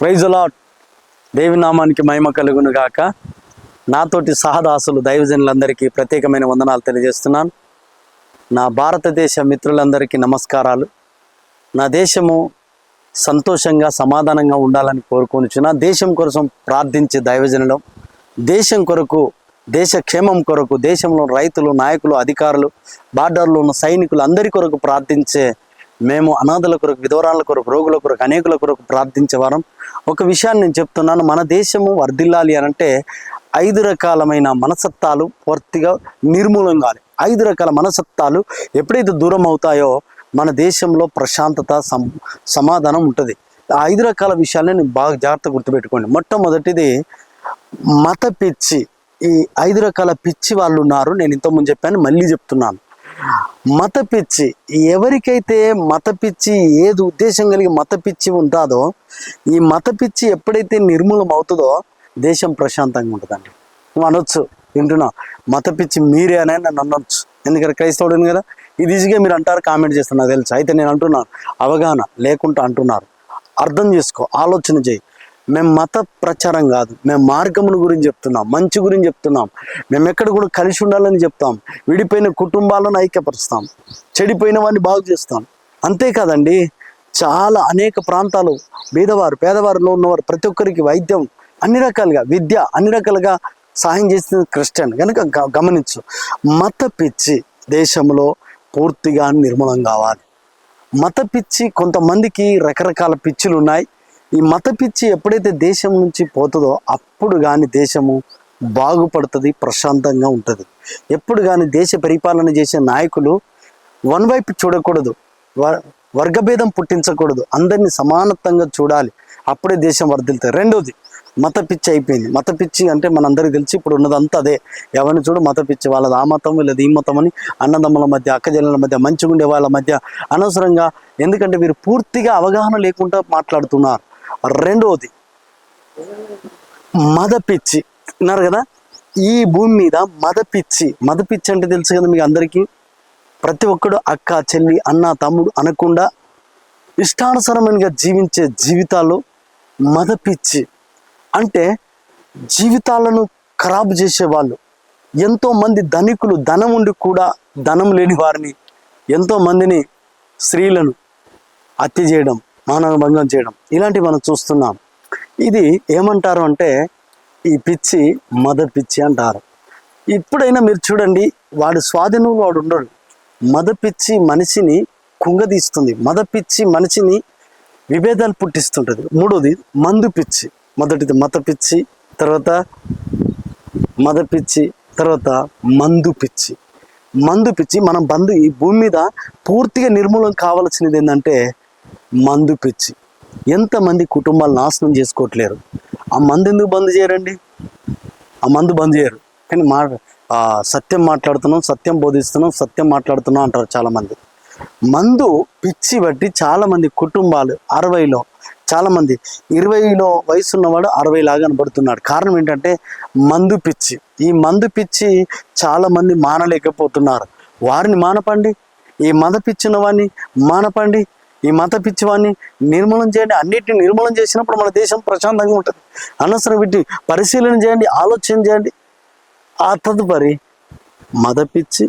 Praise lot దేవి నామానికి మహిమ కలుగును గాక. నాతోటి సహదాసులు దైవజనులందరికీ ప్రత్యేకమైన వందనాలు తెలియజేస్తున్నాను. నా భారతదేశ మిత్రులందరికీ నమస్కారాలు. నా దేశము సంతోషంగా సమాధానంగా ఉండాలని కోరుకొనిచున్న దేశం కోసం ప్రార్థించే దైవజనులం దేశం కొరకు దేశ క్షేమం కొరకు దేశంలో రైతులు నాయకులు అధికారులు బార్డర్లో ఉన్న సైనికులు అందరి కొరకు ప్రార్థించే మేము అనాథల కొరకు విధవరాల కొరకు రోగుల కొరకు అనేకుల కొరకు ప్రార్థించేవారం ఒక విషయాన్ని నేను చెప్తున్నాను. మన దేశము వర్ధిల్లాలి అని అంటే ఐదు రకాలమైన మనసత్తాలు పూర్తిగా నిర్మూలం కావాలి ఐదు రకాల మనసత్తాలు ఎప్పుడైతే దూరం అవుతాయో మన దేశంలో ప్రశాంతత సమాధానం ఉంటుంది. ఆ ఐదు రకాల విషయాలను నేను బాగా జాగ్రత్త గుర్తుపెట్టుకోండి. మొట్టమొదటిది మత పిచ్చి. ఈ ఐదు రకాల పిచ్చి వాళ్ళు ఉన్నారు. నేను ఇంతకుముందు చెప్పాను మళ్ళీ చెప్తున్నాను. మత పిచ్చి ఎవరికైతే మత పిచ్చి ఏది ఉద్దేశం కలిగి మత పిచ్చి ఉంటుందో ఈ మత పిచ్చి ఎప్పుడైతే నిర్మూలం అవుతుందో దేశం ప్రశాంతంగా ఉంటుందండి. నువ్వు అనొచ్చు వింటున్నా. మత పిచ్చి మీరే అనే నన్ను అనొచ్చు. ఎందుకంటే క్రైస్తవుడిని కదా ఇది ఈజీగా మీరు అంటారు కామెంట్ చేస్తున్నారు నాకు తెలుసు. అయితే నేను అంటున్నాను అవగాహన లేకుండా అంటున్నారు. అర్థం చేసుకో ఆలోచన చేయి. మేము మత ప్రచారం కాదు. మేము మార్గముల గురించి చెప్తున్నాం మంచి గురించి చెప్తున్నాం. మేము ఎక్కడ కూడా కలిసి ఉండాలని చెప్తాం. విడిపోయిన కుటుంబాలను ఐక్యపరుస్తాం. చెడిపోయిన వాడిని బాగు చేస్తాం. అంతేకాదండి చాలా అనేక ప్రాంతాలు బీదవారు పేదవారిలో ఉన్నవారు ప్రతి ఒక్కరికి వైద్యం అన్ని రకాలుగా విద్య అన్ని రకాలుగా సహాయం చేసిన క్రిస్టియన్. కనుక గ- గమనించు మత పిచ్చి దేశంలో పూర్తిగా నిర్మూలం కావాలి. మత పిచ్చి కొంతమందికి రకరకాల పిచ్చులు ఉన్నాయి ఈ మత పిచ్చి ఎప్పుడైతే దేశం నుంచి పోతుందో అప్పుడు కానీ దేశము బాగుపడుతుంది ప్రశాంతంగా ఉంటుంది. ఎప్పుడు కానీ దేశ పరిపాలన చేసే నాయకులు వన్ వైపు చూడకూడదు వ- వర్గభేదం పుట్టించకూడదు అందరినీ సమానత్వంగా చూడాలి అప్పుడే దేశం వర్ధిల్తాయి రెండోది మత పిచ్చి అయిపోయింది. మత పిచ్చి అంటే మనందరికీ తెలిసి ఇప్పుడు ఉన్నదంతా అదే. ఎవరిని చూడు మత పిచ్చి వాళ్ళది ఆ మతం వీళ్ళది ఈ మతం అని అన్నదమ్ముల మధ్య అక్కజనుల మధ్య మంచిగుండే వాళ్ళ మధ్య అనవసరంగా ఎందుకంటే వీరు పూర్తిగా అవగాహన లేకుండా మాట్లాడుతున్నారు. రెండవది మద పిచ్చి విన్నారు కదా? ఈ భూమి మీద మద పిచ్చి మద పిచ్చి అంటే తెలుసు కదా మీకు అందరికీ? ప్రతి ఒక్కడు అక్క చెల్లి అన్న తమ్ముడు అనకుండా ఇష్టానుసారమైనగా జీవించే జీవితాలు మద పిచ్చి అంటే జీవితాలను ఖరాబు చేసేవాళ్ళు. ఎంతోమంది ధనికులు ధనం ఉండి కూడా ధనం లేని వారిని ఎంతో మందిని స్త్రీలను హత్య చేయడం. మానవభంగం చేయడం. ఇలాంటివి మనం చూస్తున్నాం. ఇది ఏమంటారు అంటే ఈ పిచ్చి మద పిచ్చి అంటారు. ఇప్పుడైనా మీరు చూడండి వాడు స్వాధీనం వాడు ఉండడు. మద పిచ్చి మనిషిని కుంగదీస్తుంది. మద పిచ్చి మనిషిని విభేదాలు పుట్టిస్తుంటుంది. మూడోది మందు పిచ్చి. మొదటిది మత పిచ్చి తర్వాత మద పిచ్చి తర్వాత మందు పిచ్చి. మందు పిచ్చి మనం బంధు ఈ భూమి మీద పూర్తిగా నిర్మూలన కావాల్సినది ఏంటంటే మందు పిచ్చి. ఎంతమంది కుటుంబాలు నాశనం చేసుకోవట్లేరు. ఆ మందు ఎందుకు బంద్ చేయరండి? ఆ మందు బంద్ చేయరు. కానీ మా సత్యం మాట్లాడుతున్నాం సత్యం బోధిస్తున్నాం సత్యం మాట్లాడుతున్నాం అంటారు చాలామంది. మందు పిచ్చి బట్టి చాలామంది కుటుంబాలు అరవైలో చాలామంది ఇరవైలో వయసు ఉన్నవాడు అరవై లాగా కనబడుతున్నాడు. కారణం ఏంటంటే మందు పిచ్చి. ఈ మందు పిచ్చి చాలామంది మానలేకపోతున్నారు. వారిని మానపండి. ఈ మద పిచ్చిన వాడిని మానపండి. ఈ మత పిచ్చివాడిని నిర్మూలన చేయండి అన్నిటిని నిర్మూలన చేసినప్పుడు మన దేశం ప్రశాంతంగా ఉంటుంది. అనవసరం వీటిని పరిశీలన చేయండి ఆలోచన చేయండి. ఆ తదుపరి మత పిచ్చి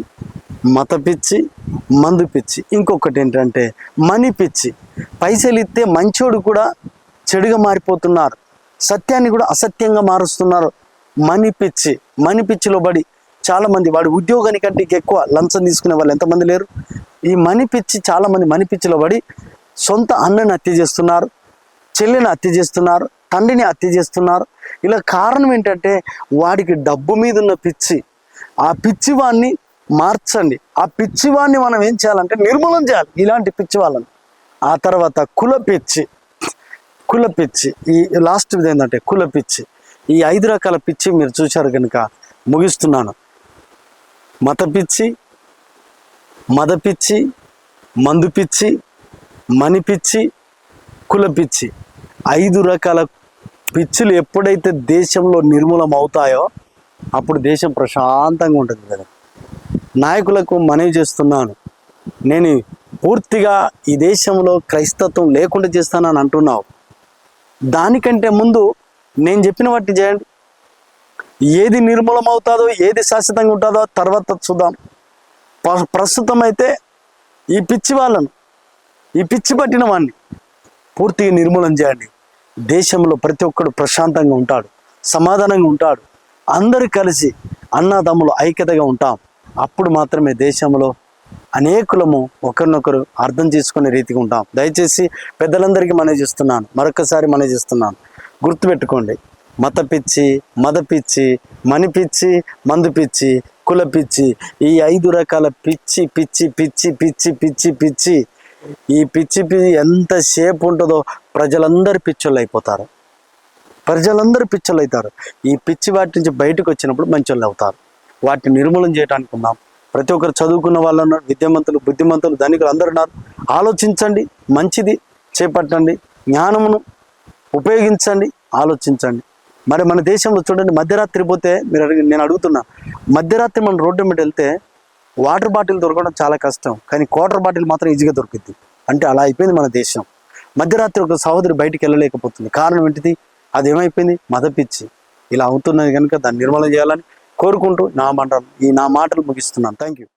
మత పిచ్చి మందు పిచ్చి. ఇంకొకటి ఏంటంటే మనీ పిచ్చి. పైసలు ఇస్తే మంచోడు కూడా చెడుగా మారిపోతున్నారు. సత్యాన్ని కూడా అసత్యంగా మారుస్తున్నారు. మనీ పిచ్చి మనీ పిచ్చిలో పడి చాలామంది వాడి ఉద్యోగానికంటే ఎక్కువ లంచం తీసుకునే వాళ్ళు ఎంతమంది లేరు? ఈ మని పిచ్చి చాలామంది పిచ్చిలో పడి సొంత అన్నని హత్య చేస్తున్నారు చెల్లిని హత్య చేస్తున్నారు తండ్రిని హత్య చేస్తున్నారు. ఇలా కారణం ఏంటంటే వాడికి డబ్బు మీద ఉన్న పిచ్చి. ఆ పిచ్చివాడిని మార్చండి. ఆ పిచ్చివాడిని మనం ఏం చేయాలంటే నిర్మూలన చేయాలి. ఇలాంటి పిచ్చి వాళ్ళని ఆ తర్వాత కుల పిచ్చి. కుల పిచ్చి. ఈ లాస్ట్ ఏంటంటే కుల పిచ్చి. ఈ ఐదు రకాల పిచ్చి మీరు చూశారు కనుక ముగిస్తున్నాను. మత పిచ్చి మద పిచ్చి మందు పిచ్చి కుల పిచ్చి. ఐదు రకాల పిచ్చులు ఎప్పుడైతే దేశంలో నిర్మూలం అవుతాయో అప్పుడు దేశం ప్రశాంతంగా ఉంటుంది కదా. నాయకులకు మనవి చేస్తున్నాను. నేను పూర్తిగా ఈ దేశంలో క్రైస్తత్వం లేకుండా చేస్తానని అంటున్నావు. దానికంటే ముందు నేను చెప్పిన వాటిని చేయండి. ఏది నిర్మూలం అవుతుందో ఏది శాశ్వతంగా ఉంటుందో తర్వాత చూద్దాం. ప్రస్తుతం అయితే ఈ పిచ్చి వాళ్ళను ఈ పిచ్చి పట్టిన వాడిని పూర్తిగా నిర్మూలన చేయండి. దేశంలో ప్రతి ఒక్కడు ప్రశాంతంగా ఉంటాడు సమాధానంగా ఉంటాడు. అందరూ కలిసి అన్నదమ్ములు ఐక్యతగా ఉంటాం. అప్పుడు మాత్రమే దేశంలో అనేకులము ఒకరినొకరు అర్థం చేసుకునే రీతిగా ఉంటాం. దయచేసి పెద్దలందరికీ మనవి చేస్తున్నాను. మరొకసారి మనవి చేస్తున్నాను. గుర్తుపెట్టుకోండి. మత పిచ్చి మద పిచ్చి మని పిచ్చి మందు పిచ్చి కుల పిచ్చి ఈ ఐదు రకాల పిచ్చి పిచ్చి పిచ్చి పిచ్చి పిచ్చి పిచ్చి. ఈ పిచ్చి పిచ్చి ఎంతసేపు ఉంటుందో ప్రజలందరూ పిచ్చోళ్ళు అయిపోతారు ప్రజలందరూ పిచ్చోళ్ళు అవుతారు ఈ పిచ్చి వాటి నుంచి బయటకు వచ్చినప్పుడు మంచోళ్ళు అవుతారు. వాటిని నిర్మూలన చేయడానికి ఉన్నాం. ప్రతి ఒక్కరు చదువుకున్న వాళ్ళు ఉన్నారు విద్యావంతులు బుద్ధిమంతులు ధనికులు అందరు ఉన్నారు. ఆలోచించండి మంచిది చేపట్టండి జ్ఞానమును ఉపయోగించండి ఆలోచించండి. మరి మన దేశంలో చూడండి మధ్యరాత్రి పోతే మీరు అడిగి నేను అడుగుతున్నా మధ్యరాత్రి మనం రోడ్డు మీద వెళ్తే వాటర్ బాటిల్ దొరకడం చాలా కష్టం కానీ క్వార్టర్ బాటిల్ మాత్రం ఈజీగా దొరికింది అంటే అలా అయిపోయింది మన దేశం. మధ్యరాత్రి ఒక సహోదరి బయటికి వెళ్ళలేకపోతుంది. కారణం ఏంటిది? అది ఏమైపోయింది? మదపిచ్చి ఇలా అవుతున్నది కనుక దాన్ని నిర్మూలన చేయాలని కోరుకుంటూ నా మండలం ఈ నా మాటలు ముగిస్తున్నాను. Thank you